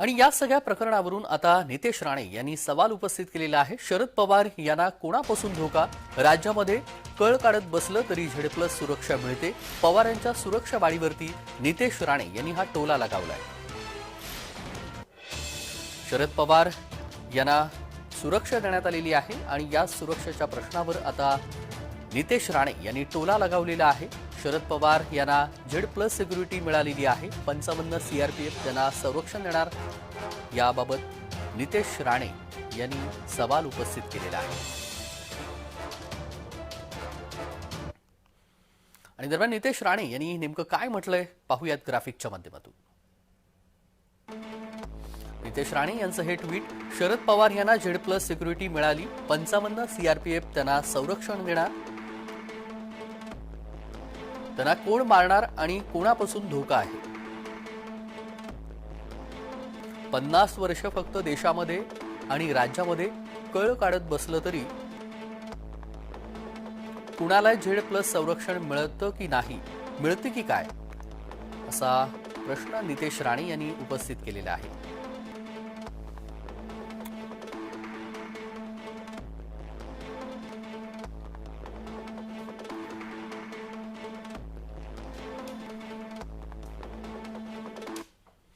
आणि या सगळ्या प्रकरणावरून आता नितेश राणे यांनी सवाल उपस्थित केलेला आहे. शरद पवार यांना कोणापासून धोका? राज्यामध्ये कळ काढत बसलं तरी झेड प्लस सुरक्षा मिळते. पवार यांच्या सुरक्षा वाढीवरती नितेश राणे यांनी हा टोला लगावलाय. शरद पवार यांना सुरक्षा देण्यात आलेली आहे आणि या सुरक्षेच्या प्रश्नावर आता नितेश राणे यांनी टोला लगावलेला आहे. शरद पवार यांना झेड प्लस सिक्युरिटी मिळालेली आहे. पंचावन्न सीआरपीएफ त्यांना संरक्षण देणार. याबाबत नितेश राणे यांनी सवाल उपस्थित केलेला आहे. आणि दरम्यान नितेश राणे यांनी नेमकं काय म्हटलंय पाहूयात ग्राफिकच्या माध्यमातून. नितेश राणे यांचं हे ट्विट शरद पवार यांना झेड प्लस सिक्युरिटी मिळाली. पंचावन्न सीआरपीएफ त्यांना संरक्षण देणार. त्यांना कोण मारणार आणि कोणापासून धोका आहे? पन्नास वर्ष फक्त देशामध्ये आणि राज्यामध्ये कळ काढत बसलं तरी कुणाला झेड प्लस संरक्षण मिळतं की नाही मिळते की काय? असा प्रश्न नितेश राणे यांनी उपस्थित केलेला आहे.